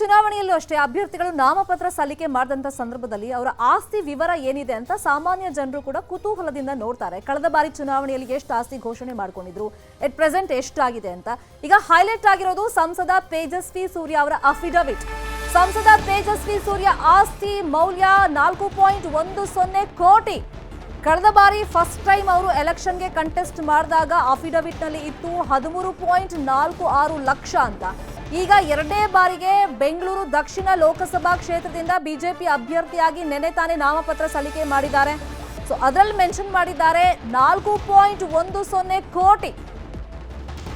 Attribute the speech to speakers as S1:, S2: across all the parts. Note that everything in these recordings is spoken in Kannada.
S1: ಚುನಾವಣೆಯಲ್ಲೂ ಅಷ್ಟೇ ಅಭ್ಯರ್ಥಿಗಳು ನಾಮಪತ್ರ ಸಲ್ಲಿಕೆ ಮಾಡಿದಂತ ಸಂದರ್ಭದಲ್ಲಿ ಅವರ ಆಸ್ತಿ ವಿವರ ಏನಿದೆ ಅಂತ ಸಾಮಾನ್ಯ ಜನರು ಕೂಡ ಕುತೂಹಲದಿಂದ ನೋಡ್ತಾರೆ. ಕಳೆದ ಬಾರಿ ಚುನಾವಣೆಯಲ್ಲಿ ಎಷ್ಟು ಆಸ್ತಿ ಘೋಷಣೆ ಮಾಡ್ಕೊಂಡಿದ್ರು ಎಟ್ ಪ್ರೆಸೆಂಟ್ ಎಷ್ಟಾಗಿದೆ ಅಂತ. ಈಗ ಹೈಲೈಟ್ ಆಗಿರೋದು ಸಂಸದ ತೇಜಸ್ವಿ ಸೂರ್ಯ ಅವರ ಅಫಿಡವಿಟ್ ಸಂಸದ ತೇಜಸ್ವಿ ಸೂರ್ಯ ಆಸ್ತಿ ಮೌಲ್ಯ ನಾಲ್ಕು ಪಾಯಿಂಟ್ ಒಂದು ಸೊನ್ನೆ ಕೋಟಿ. ಕಳೆದ ಬಾರಿ ಫಸ್ಟ್ ಟೈಮ್ ಅವರು ಎಲೆಕ್ಷನ್ಗೆ ಕಂಟೆಸ್ಟ್ ಮಾಡಿದಾಗ ಅಫಿಡವಿಟ್ನಲ್ಲಿ ಇತ್ತು ಹದಿಮೂರು ಪಾಯಿಂಟ್ ನಾಲ್ಕು ಆರು ಲಕ್ಷ ಅಂತ. ಈಗ ಎರಡನೇ ಬಾರಿಗೆ ಬೆಂಗಳೂರು ದಕ್ಷಿಣ ಲೋಕಸಭಾ ಕ್ಷೇತ್ರದಿಂದ ಬಿಜೆಪಿ ಅಭ್ಯರ್ಥಿಯಾಗಿ ನೆನೆ ತಾನೇ ನಾಮಪತ್ರ ಸಲ್ಲಿಕೆ ಮಾಡಿದ್ದಾರೆ. ಸೊ, ಅದರಲ್ಲಿ ಮೆನ್ಷನ್ ಮಾಡಿದ್ದಾರೆ ನಾಲ್ಕು ಪಾಯಿಂಟ್ ಒಂದು ಸೊನ್ನೆ ಕೋಟಿ.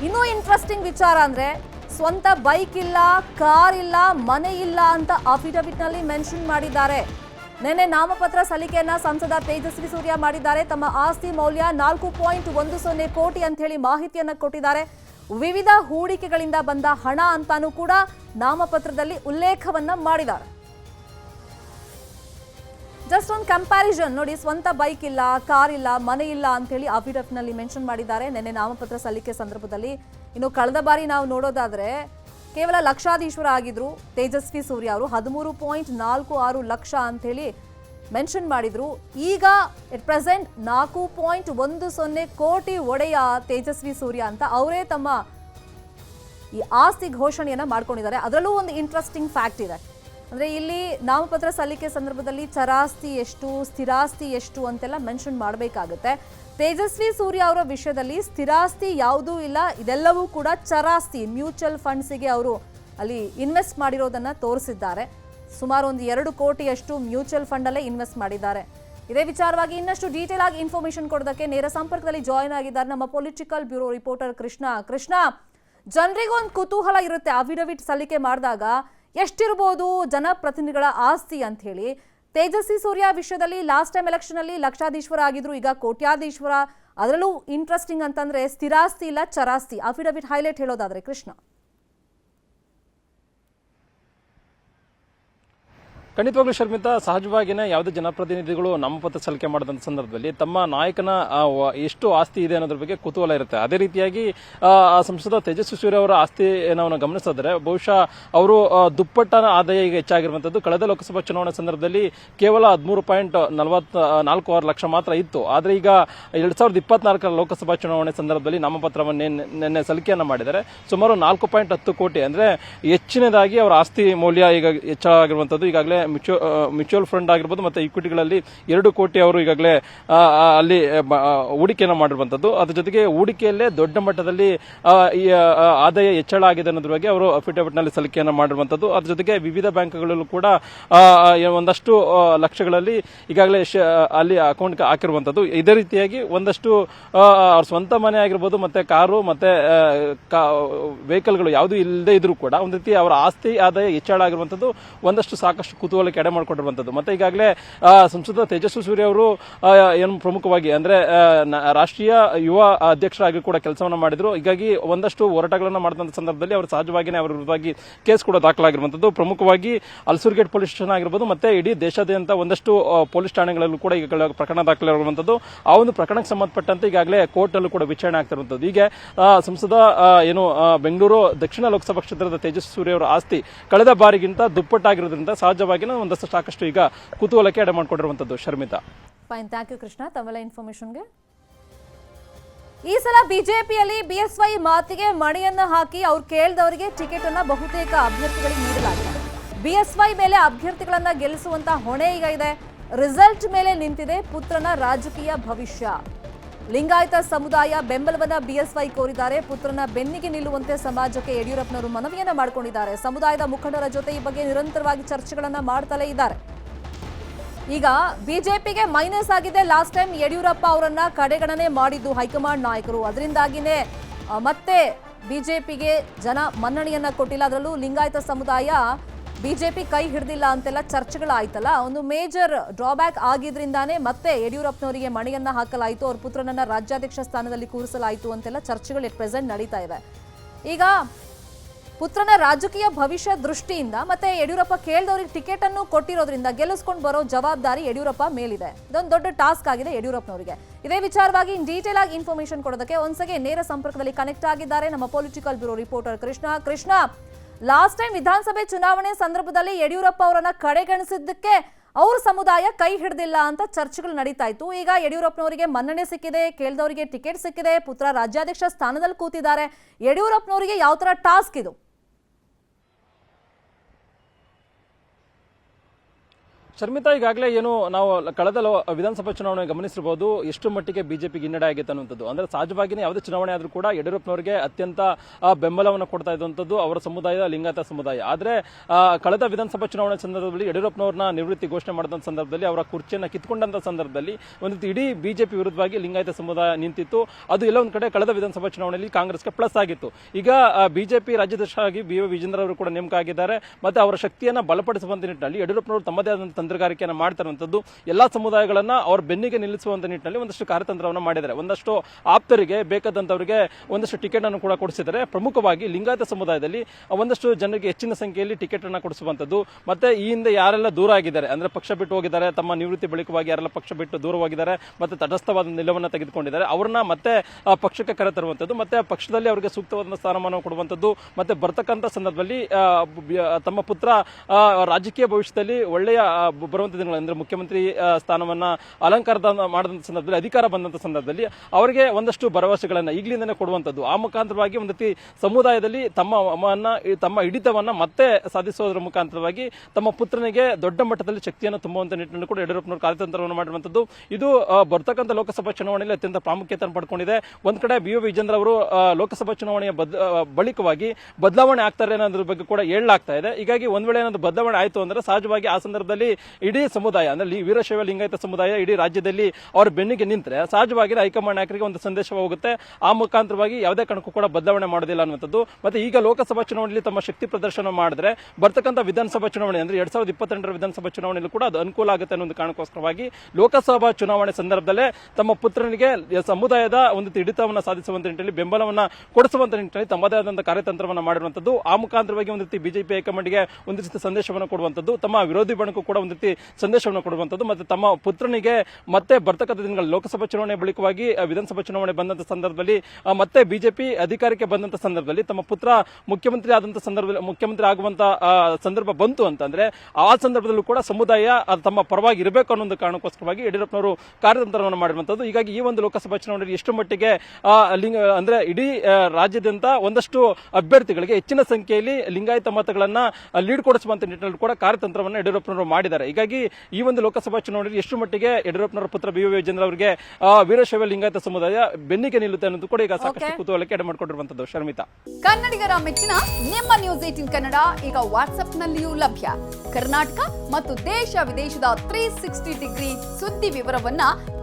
S1: ಇನ್ನೂ ಇಂಟ್ರೆಸ್ಟಿಂಗ್ ವಿಚಾರ ಅಂದ್ರೆ ಸ್ವಂತ ಬೈಕ್ ಇಲ್ಲ, ಕಾರ್ ಇಲ್ಲ, ಮನೆ ಇಲ್ಲ ಅಂತ ಅಫಿಡವಿಟ್ನಲ್ಲಿ ಮೆನ್ಷನ್ ಮಾಡಿದ್ದಾರೆ. ನಿನ್ನೆ ನಾಮಪತ್ರ ಸಲ್ಲಿಕೆಯನ್ನ ಸಂಸದ ತೇಜಸ್ವಿ ಸೂರ್ಯ ಮಾಡಿದ್ದಾರೆ. ತಮ್ಮ ಆಸ್ತಿ ಮೌಲ್ಯ ನಾಲ್ಕು ಪಾಯಿಂಟ್ ಒಂದು ಸೊನ್ನೆ ಕೋಟಿ ಅಂತ ಹೇಳಿ ಮಾಹಿತಿಯನ್ನ ಕೊಟ್ಟಿದ್ದಾರೆ. ವಿವಿಧ ಹೂಡಿಕೆಗಳಿಂದ ಬಂದ ಹಣ ಅಂತಾನೂ ಕೂಡ ನಾಮಪತ್ರದಲ್ಲಿ ಉಲ್ಲೇಖವನ್ನ ಮಾಡಿದ್ದಾರೆ. ಜಸ್ಟ್ ಒಂದು ಕಂಪ್ಯಾರಿಸನ್ ನೋಡಿ, ಸ್ವಂತ ಬೈಕ್ ಇಲ್ಲ ಕಾರ್ ಇಲ್ಲ, ಮನೆ ಇಲ್ಲ ಅಂತೇಳಿ ನಲ್ಲಿ ಮೆನ್ಷನ್ ಮಾಡಿದ್ದಾರೆ. ನಿನ್ನೆ ನಾಮಪತ್ರ ಸಲ್ಲಿಕೆ ಸಂದರ್ಭದಲ್ಲಿ. ಇನ್ನು ಕಳೆದ ಬಾರಿ ನಾವು ನೋಡೋದಾದ್ರೆ ಕೇವಲ ಲಕ್ಷಾಧೀಶ್ವರ ಆಗಿದ್ರು ತೇಜಸ್ವಿ ಸೂರ್ಯ ಅವರು. ಹದಿಮೂರು ಪಾಯಿಂಟ್ ನಾಲ್ಕು ಆರು ಲಕ್ಷ ಅಂತೇಳಿ ಮೆನ್ಷನ್ ಮಾಡಿದ್ರು. ಈಗ ಎಟ್ ಪ್ರೆಸೆಂಟ್ ನಾಲ್ಕು ಪಾಯಿಂಟ್ ಒಂದು ಸೊನ್ನೆ ಕೋಟಿ ಒಡೆಯ ತೇಜಸ್ವಿ ಸೂರ್ಯ ಅಂತ ಅವರೇ ತಮ್ಮ ಈ ಆಸ್ತಿ ಘೋಷಣೆಯನ್ನ ಮಾಡ್ಕೊಂಡಿದ್ದಾರೆ. ಅದರಲ್ಲೂ ಒಂದು ಇಂಟ್ರೆಸ್ಟಿಂಗ್ ಫ್ಯಾಕ್ಟ್ ಇದೆ. ಅಂದ್ರೆ ಇಲ್ಲಿ ನಾಮಪತ್ರ ಸಲ್ಲಿಕೆ ಸಂದರ್ಭದಲ್ಲಿ ಚರಾಸ್ತಿ ಎಷ್ಟು, ಸ್ಥಿರಾಸ್ತಿ ಎಷ್ಟು ಅಂತೆಲ್ಲ ಮೆನ್ಷನ್ ಮಾಡಬೇಕಾಗುತ್ತೆ. ತೇಜಸ್ವಿ ಸೂರ್ಯ ಅವರ ವಿಷಯದಲ್ಲಿ ಸ್ಥಿರಾಸ್ತಿ ಯಾವುದೂ ಇಲ್ಲ, ಇದೆಲ್ಲವೂ ಕೂಡ ಚರಾಸ್ತಿ, ಮ್ಯೂಚುವಲ್ ಫಂಡ್ಸಿಗೆ ಅವರು ಅಲ್ಲಿ ಇನ್ವೆಸ್ಟ್ ಮಾಡಿರೋದನ್ನು ತೋರಿಸಿದ್ದಾರೆ. ಸುಮಾರು ಒಂದು ಎರಡು ಕೋಟಿಯಷ್ಟು ಮ್ಯೂಚುವಲ್ ಫಂಡಲ್ಲೇ ಇನ್ವೆಸ್ಟ್ ಮಾಡಿದ್ದಾರೆ. ಇದೇ ವಿಚಾರವಾಗಿ ಇನ್ನಷ್ಟು ಡೀಟೇಲ್ ಆಗಿ ಇನ್ಫಾರ್ಮೇಶನ್ ಕೊಡೋದಕ್ಕೆ ನೇರ ಸಂಪರ್ಕದಲ್ಲಿ ಜಾಯಿನ್ ಆಗಿದ್ದಾರೆ ನಮ್ಮ political bureau reporter Krishna. Krishna, ಜನರಿಗೊಂದು ಕುತೂಹಲ ಇರುತ್ತೆ, ಅಫಿಡವಿಟ್ ಸಲ್ಲಿಕೆ ಮಾಡಿದಾಗ. ಎಷ್ಟಿರ್ಬೋದು ಜನಪ್ರತಿನಿಧಿಗಳ ಆಸ್ತಿ ಅಂತ ಹೇಳಿ ತೇಜಸ್ವಿ ಸೂರ್ಯ ವಿಷಯದಲ್ಲಿ ಲಾಸ್ಟ್ ಟೈಮ್ ಎಲೆಕ್ಷನ್ ಅಲ್ಲಿ ಲಕ್ಷಾಧೀಶ್ವರ ಆಗಿದ್ರು, ಈಗ ಕೋಟ್ಯಾಧೀಶ್ವರ. ಅದರಲ್ಲೂ ಇಂಟ್ರೆಸ್ಟಿಂಗ್ ಅಂತಂದ್ರೆ ಸ್ಥಿರಾಸ್ತಿ ಇಲ್ಲ ಚರಾಸ್ತಿ. ಅಫಿಡವಿಟ್ ಹೈಲೈಟ್ ಹೇಳೋದಾದ್ರೆ ಕೃಷ್ಣ.
S2: ಖಂಡಿತವಾಗ್ಲೂ ಶರ್ಮಿತಾ ಸಹಜವಾಗಿಯೇ ಯಾವುದೇ ಜನಪ್ರತಿನಿಧಿಗಳು ನಾಮಪತ್ರ ಸಲ್ಲಿಕೆ ಮಾಡಿದಂಥ ಸಂದರ್ಭದಲ್ಲಿ ತಮ್ಮ ನಾಯಕನ ಎಷ್ಟು ಆಸ್ತಿ ಇದೆ ಅನ್ನೋದ್ರ ಬಗ್ಗೆ ಕುತೂಹಲ ಇರುತ್ತೆ. ಅದೇ ರೀತಿಯಾಗಿ ಆ, ಸಂಸದ ತೇಜಸ್ವಿ ಸೂರ್ಯ ಅವರ ಆಸ್ತಿ ನಾವು ಗಮನಿಸಿದ್ರೆ ಬಹುಶಃ ಅವರು ದುಪ್ಪಟ್ಟನ ಆದಾಯ ಈಗ ಹೆಚ್ಚಾಗಿರುವಂಥದ್ದು ಕಳೆದ ಲೋಕಸಭಾ ಚುನಾವಣೆ ಸಂದರ್ಭದಲ್ಲಿ ಕೇವಲ ಹದಿಮೂರು ಪಾಯಿಂಟ್ ನಲವತ್ತ ನಾಲ್ಕು ಆರು ಲಕ್ಷ ಮಾತ್ರ ಇತ್ತು. ಆದರೆ ಈಗ ಎರಡ್ ಸಾವಿರದ ಇಪ್ಪತ್ನಾಲ್ಕರ ಲೋಕಸಭಾ ಚುನಾವಣೆ ಸಂದರ್ಭದಲ್ಲಿ ನಾಮಪತ್ರವನ್ನು ನಿನ್ನೆ- ಸಲ್ಲಿಕೆಯನ್ನು ಮಾಡಿದರೆ ಸುಮಾರು ನಾಲ್ಕು ಪಾಯಿಂಟ್ ಹತ್ತು ಕೋಟಿ. ಅಂದರೆ ಹೆಚ್ಚಿನದಾಗಿ ಅವರ ಆಸ್ತಿ ಮೌಲ್ಯ ಈಗ ಹೆಚ್ಚಾಗಿರುವಂಥದ್ದು ಈಗಾಗಲೇ ಮ್ಯೂಚುವಲ್ ಫಂಡ್ ಆಗಿರ್ಬೋದು ಮತ್ತೆ ಇಕ್ವಿಟಿಗಳಲ್ಲಿ ಎರಡು ಕೋಟಿ ಅವರು ಈಗಾಗಲೇ ಅಲ್ಲಿ ಹೂಡಿಕೆಯನ್ನು ಮಾಡಿರುವಂತದ್ದು. ಅದ್ರ ಜೊತೆಗೆ ಹೂಡಿಕೆಯಲ್ಲೇ ದೊಡ್ಡ ಮಟ್ಟದಲ್ಲಿ ಈ ಆದಾಯ ಹೆಚ್ಚಳ ಆಗಿದೆ ಅನ್ನೋದ್ರ ಬಗ್ಗೆ ಅವರು ಅಫಿಡವಿಟ್ನಲ್ಲಿ ಸಲ್ಲಿಕೆಯನ್ನು ಮಾಡಿರುವಂತದ್ದು. ಅದ್ರ ಜೊತೆಗೆ ವಿವಿಧ ಬ್ಯಾಂಕ್ಗಳಲ್ಲೂ ಕೂಡ ಒಂದಷ್ಟು ಲಕ್ಷಗಳಲ್ಲಿ ಈಗಾಗಲೇ ಅಲ್ಲಿ ಅಕೌಂಟ್ ಹಾಕಿರುವಂತದ್ದು. ಇದೇ ರೀತಿಯಾಗಿ ಒಂದಷ್ಟು ಅವ್ರ ಸ್ವಂತ ಮನೆ ಆಗಿರ್ಬೋದು ಮತ್ತೆ ಕಾರು ಮತ್ತೆ ವೆಹಿಕಲ್ಗಳು ಯಾವುದು ಇಲ್ಲದೆ ಇದ್ರೂ ಕೂಡ ಒಂದು ರೀತಿ ಅವರ ಆಸ್ತಿ ಆದಾಯ ಹೆಚ್ಚಳ ಆಗಿರುವಂತದ್ದು ಒಂದಷ್ಟು ಸಾಕಷ್ಟು ಕುತೂಹಲಕ್ಕೆ ಎಡೆ ಮಾಡಿಕೊಂಡಿರುವಂತದ್ದು ಮತ್ತೆ ಈಗಾಗಲೇ ಸಂಸದ ತೇಜಸ್ವಿ ಸೂರ್ಯ ಅವರು ಏನು ಪ್ರಮುಖವಾಗಿ ಅಂದ್ರೆ ರಾಷ್ಟ್ರೀಯ ಯುವ ಅಧ್ಯಕ್ಷರಾಗಿ ಕೂಡ ಕೆಲಸವನ್ನು ಮಾಡಿದ್ರು. ಹೀಗಾಗಿ ಒಂದಷ್ಟು ಹೋರಾಟಗಳನ್ನು ಮಾಡಿದಂತ ಸಂದರ್ಭದಲ್ಲಿ ಅವರು ಸಹಜವಾಗಿಯೇ ಅವರ ವಿರುದ್ಧವಾಗಿ ಕೇಸ್ ಕೂಡ ದಾಖಲಾಗಿರುವಂತದ್ದು ಪ್ರಮುಖವಾಗಿ ಅಲ್ಸೂರ್ಗೇಟ್ ಪೊಲೀಸ್ ಸ್ಟೇಷನ್ ಆಗಿರ್ಬೋದು, ಮತ್ತೆ ಇಡೀ ದೇಶಾದ್ಯಂತ ಒಂದಷ್ಟು ಪೊಲೀಸ್ ಠಾಣೆಗಳಲ್ಲೂ ಕೂಡ ಈಗ ಪ್ರಕರಣ ದಾಖಲಾಗಿರುವಂತದ್ದು ಆ ಒಂದು ಪ್ರಕರಣಕ್ಕೆ ಸಂಬಂಧಪಟ್ಟಂತೆ ಈಗಾಗಲೇ ಕೋರ್ಟ್ ಅಲ್ಲೂ ಕೂಡ ವಿಚಾರಣೆ ಆಗ್ತಿರುವಂತದ್ದು ಹೀಗೆ ಸಂಸದ ಏನು ಬೆಂಗಳೂರು ದಕ್ಷಿಣ ಲೋಕಸಭಾ ಕ್ಷೇತ್ರದ ತೇಜಸ್ವಿ ಸೂರ್ಯ ಅವರ ಆಸ್ತಿ ಕಳೆದ ಬಾರಿಗಿಂತ ದುಪ್ಪಟ್ಟಾಗಿರೋದ್ರಿಂದ ಸಹಜವಾಗಿಯೇ ಒಂದಷ್ಟು ಸಾಕಷ್ಟು ಈಗ ಕುತೂಹಲಕ್ಕೆ ಎಡೆ ಮಾಡಿಕೊಂಡಿರುವಂತದ್ದು Sharmita.
S1: Fine thank you Krishna. ತಮ್ಮೆಲ್ಲ ಇನ್ಫಾರ್ಮೇಶನ್ಗೆ ಈ ಸಲ ಬಿಜೆಪಿಯಲ್ಲಿ ಬಿಎಸ್ವೈ ಮಾತಿಗೆ ಮಣಿಯನ್ನ ಹಾಕಿ ಅವ್ರು ಕೇಳಿದವರಿಗೆ ಟಿಕೆಟ್ ಅನ್ನ ಬಹುತೇಕ ಅಭ್ಯರ್ಥಿಗಳಿಗೆ ನೀಡಲಾಗಿದೆ. ಬಿಎಸ್ವೈ ಮೇಲೆ ಅಭ್ಯರ್ಥಿಗಳನ್ನ ಗೆಲ್ಲಿಸುವಂತ ಹೊಣೆ ಈಗ ಇದೆ. ರಿಸಲ್ಟ್ ಮೇಲೆ ನಿಂತಿದೆ ಪುತ್ರನ ರಾಜಕೀಯ ಭವಿಷ್ಯ. ಲಿಂಗಾಯತ ಸಮುದಾಯ ಬೆಂಬಲವನ್ನ ಬಿಎಸ್ವೈ ಕೋರಿದ್ದಾರೆ. ಪುತ್ರನ ಬೆನ್ನಿಗೆ ನಿಲ್ಲುವಂತೆ ಸಮಾಜಕ್ಕೆ ಯಡಿಯೂರಪ್ಪನವರು ಮನವಿಯನ್ನ ಮಾಡಿಕೊಂಡಿದ್ದಾರೆ. ಸಮುದಾಯದ ಮುಖಂಡರ ಜೊತೆ ಈ ಬಗ್ಗೆ ನಿರಂತರವಾಗಿ ಚರ್ಚೆಗಳನ್ನ ಮಾಡ್ತಲೇ ಇದ್ದಾರೆ. ಈಗ ಬಿಜೆಪಿಗೆ ಮೈನಸ್ ಆಗಿದೆ. ಲಾಸ್ಟ್ ಟೈಮ್ ಯಡಿಯೂರಪ್ಪ ಅವರನ್ನ ಕಡೆಗಣನೆ ಮಾಡಿದ್ದು ಹೈಕಮಾಂಡ್ ನಾಯಕರು. ಅದರಿಂದಾಗಿನೇ ಮತ್ತೆ ಬಿಜೆಪಿಗೆ ಜನ ಮನ್ನಣೆಯನ್ನ ಕೊಟ್ಟಿಲ್ಲ. ಅದರಲ್ಲೂ ಲಿಂಗಾಯತ ಸಮುದಾಯ ಬಿಜೆಪಿ ಕೈ ಹಿಡಿದಿಲ್ಲ ಅಂತೆಲ್ಲ ಚರ್ಚೆಗಳಾಯ್ತಲ್ಲ? ಒಂದು ಮೇಜರ್ ಡ್ರಾಬ್ಯಾಕ್ ಆಗಿದ್ರಿಂದಾನೇ ಮತ್ತೆ ಯಡಿಯೂರಪ್ಪನವರಿಗೆ ಮಣಿಯನ್ನ ಹಾಕಲಾಯಿತು, ಅವ್ರ ಪುತ್ರನನ್ನ ರಾಜ್ಯಾಧ್ಯಕ್ಷ ಸ್ಥಾನದಲ್ಲಿ ಕೂರಿಸಲಾಯಿತು ಅಂತೆಲ್ಲ ಚರ್ಚೆಗಳು ಪ್ರೆಸೆಂಟ್ ನಡೀತಾ ಇವೆ. ಈಗ ಪುತ್ರನ ರಾಜಕೀಯ ಭವಿಷ್ಯ ದೃಷ್ಟಿಯಿಂದ ಮತ್ತೆ ಯಡಿಯೂರಪ್ಪ ಕೇಳಿದವ್ರಿಗೆ ಟಿಕೆಟ್ ಅನ್ನು ಕೊಟ್ಟಿರೋದ್ರಿಂದ ಗೆಲ್ಲಿಸ್ಕೊಂಡು ಬರೋ ಜವಾಬ್ದಾರಿ ಯಡಿಯೂರಪ್ಪ ಮೇಲಿದೆ. ಇದೊಂದು ದೊಡ್ಡ ಟಾಸ್ಕ್ ಆಗಿದೆ ಯಡಿಯೂರಪ್ಪನವರಿಗೆ. ಇದೇ ವಿಚಾರವಾಗಿ ಡೀಟೇಲ್ ಆಗಿ ಇನ್ಫಾರ್ಮೇಶನ್ ಕೊಡೋದಕ್ಕೆ ಒಂದ್ಸಗೆ ನೇರ ಸಂಪರ್ಕದಲ್ಲಿ ಕನೆಕ್ಟ್ ಆಗಿದ್ದಾರೆ ನಮ್ಮ political bureau reporter Krishna. Krishna last time ವಿಧಾನಸಭೆ ಚುನಾವಣೆ ಸಂದರ್ಭದಲ್ಲಿ ಯಡಿಯೂರಪ್ಪ ಅವರನ್ನ ಕಡೆಗಣಿಸಿದ್ದಕ್ಕೆ ಅವ್ರ ಸಮುದಾಯ ಕೈ ಹಿಡಿದಿಲ್ಲ ಅಂತ ಚರ್ಚೆಗಳು ನಡೀತಾ ಇತ್ತು. ಈಗ ಯಡಿಯೂರಪ್ಪನವರಿಗೆ ಮನ್ನಣೆ ಸಿಕ್ಕಿದೆ, ಕೇಳಿದವರಿಗೆ ಟಿಕೆಟ್ ಸಿಕ್ಕಿದೆ, ಪುತ್ರ ರಾಜ್ಯಾಧ್ಯಕ್ಷ ಸ್ಥಾನದಲ್ಲಿ ಕೂತಿದ್ದಾರೆ. ಯಡಿಯೂರಪ್ಪನವರಿಗೆ ಯಾವ ತರ ಟಾಸ್ಕ್ ಇದು?
S2: ಶರ್ಮಿತಾ, ಈಗಾಗಲೇ ಏನು ನಾವು ಕಳೆದ ವಿಧಾನಸಭಾ ಚುನಾವಣೆ ಗಮನಿಸಿರಬಹುದು ಎಷ್ಟು ಮಟ್ಟಿಗೆ ಬಿಜೆಪಿಗೆ ಹಿನ್ನಡೆ ಆಗಿತ್ತು ಅನ್ನುವಂಥದ್ದು. ಅಂದ್ರೆ ಸಹಜವಾಗಿಯೇ ಯಾವುದೇ ಚುನಾವಣೆ ಆದರೂ ಕೂಡ ಯಡಿಯೂರಪ್ಪನವರಿಗೆ ಅತ್ಯಂತ ಬೆಂಬಲವನ್ನು ಕೊಡ್ತಾ ಇದ್ದಂಥದ್ದು ಅವರ ಸಮುದಾಯ, ಲಿಂಗಾಯತ ಸಮುದಾಯ. ಆದರೆ ಕಳೆದ ವಿಧಾನಸಭಾ ಚುನಾವಣೆ ಸಂದರ್ಭದಲ್ಲಿ ಯಡಿಯೂರಪ್ಪನವ್ರನ್ನ ನಿವೃತ್ತಿ ಘೋಷಣೆ ಮಾಡಿದಂಥ ಸಂದರ್ಭದಲ್ಲಿ, ಅವರ ಕುರ್ಚಿಯನ್ನು ಕಿತ್ಕೊಂಡಂಥ ಸಂದರ್ಭದಲ್ಲಿ ಒಂದು ಇಡೀ ಬಿಜೆಪಿ ವಿರುದ್ಧವಾಗಿ ಲಿಂಗಾಯತ ಸಮುದಾಯ ನಿಂತಿತ್ತು. ಅದು ಎಲ್ಲ ಒಂದು ಕಡೆ ಕಳೆದ ವಿಧಾನಸಭಾ ಚುನಾವಣೆಯಲ್ಲಿ ಕಾಂಗ್ರೆಸ್ಗೆ ಪ್ಲಸ್ ಆಗಿತ್ತು. ಈಗ ಬಿಜೆಪಿ ರಾಜ್ಯಾಧ್ಯಕ್ಷರಾಗಿ ಬಿ ವಿಜೇಂದ್ರ ಅವರು ಕೂಡ ನೇಮಕ ಆಗಿದ್ದಾರೆ. ಮತ್ತು ಅವರ ಶಕ್ತಿಯನ್ನು ಬಲಪಡಿಸುವಂತ ನಿಟ್ಟಿನಲ್ಲಿ ಯಡಿಯೂರಪ್ಪನವರು ತಮ್ಮದೇ ಆದಂತಹ ತಂತ್ರಗಾರಿಕೆಯನ್ನು ಮಾಡ್ತಾರಂಥದ್ದು ಎಲ್ಲ ಸಮುದಾಯಗಳನ್ನು ಅವ್ರ ಬೆನ್ನಿಗೆ ನಿಲ್ಲಿಸುವಂಥ ನಿಟ್ಟಿನಲ್ಲಿ ಒಂದಷ್ಟು ಕಾರ್ಯತಂತ್ರವನ್ನು ಮಾಡಿದ್ದಾರೆ. ಒಂದಷ್ಟು ಆಪ್ತರಿಗೆ ಬೇಕಾದಂಥವರಿಗೆ ಒಂದಷ್ಟು ಟಿಕೆಟನ್ನು ಕೂಡ ಕೊಡಿಸಿದ್ದಾರೆ. ಪ್ರಮುಖವಾಗಿ ಲಿಂಗಾಯತ ಸಮುದಾಯದಲ್ಲಿ ಒಂದಷ್ಟು ಜನರಿಗೆ ಹೆಚ್ಚಿನ ಸಂಖ್ಯೆಯಲ್ಲಿ ಟಿಕೆಟನ್ನು ಕೊಡಿಸುವಂಥದ್ದು ಮತ್ತು ಈ ಹಿಂದೆ ಯಾರೆಲ್ಲ ದೂರ ಆಗಿದ್ದಾರೆ, ಅಂದರೆ ಪಕ್ಷ ಬಿಟ್ಟು ಹೋಗಿದ್ದಾರೆ, ತಮ್ಮ ನಿವೃತ್ತಿ ಬಳಿಕವಾಗಿ ಯಾರೆಲ್ಲ ಪಕ್ಷ ಬಿಟ್ಟು ದೂರವಾಗಿದ್ದಾರೆ ಮತ್ತೆ ತಟಸ್ಥವಾದ ನಿಲುವನ್ನು ತೆಗೆದುಕೊಂಡಿದ್ದಾರೆ, ಅವ್ರನ್ನ ಮತ್ತೆ ಪಕ್ಷಕ್ಕೆ ಕರೆತರುವಂಥದ್ದು ಮತ್ತೆ ಪಕ್ಷದಲ್ಲಿ ಅವರಿಗೆ ಸೂಕ್ತವಾದ ಸ್ಥಾನಮಾನ ಕೊಡುವಂಥದ್ದು ಮತ್ತೆ ಬರ್ತಕ್ಕಂಥ ಸಂದರ್ಭದಲ್ಲಿ ತಮ್ಮ ಪುತ್ರ ರಾಜಕೀಯ ಭವಿಷ್ಯದಲ್ಲಿ ಒಳ್ಳೆಯ ಆ, ದಿನಗಳಲ್ಲಿ ಅಂದ್ರೆ ಮುಖ್ಯಮಂತ್ರಿ ಸ್ಥಾನವನ್ನು ಅಲಂಕಾರದ ಮಾಡಿದಂಥ ಸಂದರ್ಭದಲ್ಲಿ ಅಧಿಕಾರ ಬಂದಂತ ಸಂದರ್ಭದಲ್ಲಿ ಅವರಿಗೆ ಒಂದಷ್ಟು ಭರವಸೆಗಳನ್ನು ಈಗಲಿಂದನೇ ಕೊಡುವಂತದ್ದು. ಆ ಮುಖಾಂತರವಾಗಿ ಒಂದು ಸಮುದಾಯದಲ್ಲಿ ತಮ್ಮ ಅಮ್ಮನ ತಮ್ಮ ಹಿಡಿತವನ್ನ ಮತ್ತೆ ಸಾಧಿಸೋದ್ರ ಮುಖಾಂತರವಾಗಿ ತಮ್ಮ ಪುತ್ರನಿಗೆ ದೊಡ್ಡ ಮಟ್ಟದಲ್ಲಿ ಶಕ್ತಿಯನ್ನು ತುಂಬುವಂತ ನಿಟ್ಟಿನಲ್ಲಿ ಕೂಡ ಯಡಿಯೂರಪ್ಪನವರು ಕಾರ್ಯತಂತ್ರವನ್ನು ಮಾಡಿರುವಂತದ್ದು. ಇದು ಬರ್ತಕ್ಕಂಥ ಲೋಕಸಭಾ ಚುನಾವಣೆಯಲ್ಲಿ ಅತ್ಯಂತ ಪ್ರಾಮುಖ್ಯತೆಯನ್ನು ಪಡ್ಕೊಂಡಿದೆ. ಒಂದು ಕಡೆ ಬಿ. ವಿಜೇಂದ್ರ ಅವರು ಲೋಕಸಭಾ ಚುನಾವಣೆಯ ಬದ್- ಬಳಿಕವಾಗಿ ಬದಲಾವಣೆ ಆಗ್ತಾರೆ ಅನ್ನೋದ್ರ ಬಗ್ಗೆ ಕೂಡ ಹೇಳಲಾಗ್ತಾ ಇದೆ. ಹೀಗಾಗಿ ಒಂದ್ ವೇಳೆ ಏನಾದ್ರು ಬದಲಾವಣೆ ಆಯಿತು ಅಂದ್ರೆ ಸಹಜವಾಗಿ ಆ ಸಂದರ್ಭದಲ್ಲಿ ಇಡೀ ಸಮುದಾಯ, ಅಂದ್ರೆ ವೀರಶೈವ ಲಿಂಗಾಯತ ಸಮುದಾಯ ಇಡೀ ರಾಜ್ಯದಲ್ಲಿ ಅವರ ಬೆನ್ನಿಗೆ ನಿಂತರೆ ಸಹಜವಾಗಿ ಹೈಕಮಾಂಡ್ ನಾಯಕರಿಗೆ ಒಂದು ಸಂದೇಶ ಹೋಗುತ್ತೆ. ಆ ಮುಖಾಂತರವಾಗಿ ಯಾವುದೇ ಕಾರಣಕ್ಕೂ ಕೂಡ ಬದಲಾವಣೆ ಮಾಡೋದಿಲ್ಲ ಅನ್ನುವಂಥದ್ದು. ಮತ್ತೆ ಈಗ ಲೋಕಸಭಾ ಚುನಾವಣೆಯಲ್ಲಿ ತಮ್ಮ ಶಕ್ತಿ ಪ್ರದರ್ಶನ ಮಾಡಿದ್ರೆ ಬರ್ತಕ್ಕಂಥ ವಿಧಾನಸಭಾ ಚುನಾವಣೆ, ಅಂದ್ರೆ ಎರಡ್ ಸಾವಿರದ ಇಪ್ಪತ್ತೆಂಟರ ವಿಧಾನಸಭಾ ಚುನಾವಣೆಯಲ್ಲಿ ಕೂಡ ಅದು ಅನುಕೂಲ ಆಗುತ್ತೆ ಅನ್ನೋ ಒಂದು ಕಾರಣಕ್ಕೋಸ್ಕರವಾಗಿ ಲೋಕಸಭಾ ಚುನಾವಣೆ ಸಂದರ್ಭದಲ್ಲೇ ತಮ್ಮ ಪುತ್ರನಿಗೆ ಸಮುದಾಯದ ಒಂದು ಹಿಡಿತವನ್ನು ಸಾಧಿಸುವಂತ ನಿಟ್ಟಿನಲ್ಲಿ ಬೆಂಬಲವನ್ನು ಕೊಡಿಸುವಂತ ನಿಟ್ಟಿನಲ್ಲಿ ತಮ್ಮದೇ ಆದಂತಹ ಕಾರ್ಯತಂತ್ರವನ್ನು ಮಾಡಿರುವಂತದ್ದು ಆ ಮುಖಾಂತರವಾಗಿ ಒಂದು ರೀತಿ ಬಿಜೆಪಿ ಹೈಕಮಾಂಡ್ಗೆ ಒಂದು ರೀತಿ ಸಂದೇಶವನ್ನು ಕೊಡುವಂತದ್ದು ತಮ್ಮ ವಿರೋಧಿ ಬಣಕ್ಕೂ ಕೂಡ ಒಂದು ರೀತಿ ಸಂದೇಶವನ್ನು ಕೊಡುವಂತದ್ದು ಮತ್ತೆ ತಮ್ಮ ಪುತ್ರನಿಗೆ ಮತ್ತೆ ಬರ್ತಕ್ಕಂಥ ದಿನಗಳಲ್ಲಿ ಲೋಕಸಭಾ ಚುನಾವಣೆ ಬಳಿಕವಾಗಿ ವಿಧಾನಸಭಾ ಚುನಾವಣೆ ಬಂದಂತ ಸಂದರ್ಭದಲ್ಲಿ ಮತ್ತೆ ಬಿಜೆಪಿ ಅಧಿಕಾರಕ್ಕೆ ಬಂದಂತ ಸಂದರ್ಭದಲ್ಲಿ, ತಮ್ಮ ಪುತ್ರ ಮುಖ್ಯಮಂತ್ರಿ ಆದಂತ ಸಂದರ್ಭದಲ್ಲಿ, ಮುಖ್ಯಮಂತ್ರಿ ಆಗುವಂತ ಸಂದರ್ಭ ಬಂತು ಅಂತಂದ್ರೆ, ಆ ಸಂದರ್ಭದಲ್ಲೂ ಕೂಡ ಸಮುದಾಯ ತಮ್ಮ ಪರವಾಗಿ ಇರಬೇಕು ಅನ್ನೋ ಒಂದು ಕಾರಣಕ್ಕೋಸ್ಕರವಾಗಿ ಯಡಿಯೂರಪ್ಪನವರು ಕಾರ್ಯತಂತ್ರವನ್ನು ಮಾಡಿರುವಂತದ್ದು ಹೀಗಾಗಿ ಈ ಒಂದು ಲೋಕಸಭಾ ಚುನಾವಣೆಯಲ್ಲಿ ಎಷ್ಟು ಮಟ್ಟಿಗೆ ಲಿಂಗ, ಅಂದ್ರೆ ಇಡೀ ರಾಜ್ಯದಂತ ಒಂದಷ್ಟು ಅಭ್ಯರ್ಥಿಗಳಿಗೆ ಹೆಚ್ಚಿನ ಸಂಖ್ಯೆಯಲ್ಲಿ ಲಿಂಗಾಯತ ಮತಗಳನ್ನ ಲೀಡ್ ಕೊಡಿಸುವಂತ ನಿಟ್ಟಿನಲ್ಲಿ ಕೂಡ ಕಾರ್ಯತಂತ್ರವನ್ನು ಯಡಿಯೂರಪ್ಪನವರು ಮಾಡಿದ್ದಾರೆ. ಹೀಗಾಗಿ ಈ ಒಂದು ಲೋಕಸಭಾ ಚುನಾವಣೆಯಲ್ಲಿ ಎಷ್ಟು ಮಟ್ಟಿಗೆ ಯಡಿಯೂರಪ್ಪನವರ ಪುತ್ರ ಬಿ ವಿಜೇಂದ್ರ ಅವರಿಗೆ ವೀರಶೈವ ಲಿಂಗಾಯತ ಸಮುದಾಯ ಬೆನ್ನಿಗೆ ನಿಲ್ಲುತ್ತೆ ಅನ್ನೋದು ಕೂಡ ಈಗ ಸಾಕಷ್ಟು ಕುತೂಹಲಕ್ಕೆ ಎಡೆ ಮಾಡಿಕೊಂಡಿರುವಂತದ್ದು ಶರ್ಮಿತಾ.
S3: ಕನ್ನಡಿಗರ ಮೆಚ್ಚಿನ ನಿಮ್ಮ ನ್ಯೂಸ್ ಏಟಿನ್ ಕನ್ನಡ ಈಗ ವಾಟ್ಸ್ಆಪ್ನಲ್ಲಿಯೂ ಲಭ್ಯ. ಕರ್ನಾಟಕ ಮತ್ತು ದೇಶ ವಿದೇಶದ ತ್ರೀ ಸಿಕ್ಸ್ಟಿ ಡಿಗ್ರಿ ಸುದ್ದಿ ವಿವರವನ್ನ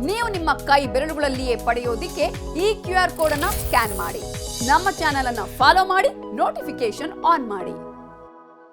S3: ನೀವು ನಿಮ್ಮ ಕೈ ಬೆರಳುಗಳಲ್ಲಿಯೇ ಪಡೆಯೋದಿಕ್ಕೆ ಈ ಕ್ಯೂ ಆರ್ ಕೋಡ್ ಅನ್ನ ಸ್ಕ್ಯಾನ್ ಮಾಡಿ. ನಮ್ಮ ಚಾನೆಲ್ ಅನ್ನ ಫಾಲೋ ಮಾಡಿ ನೋಟಿಫಿಕೇಶನ್ ಆನ್ ಮಾಡಿ.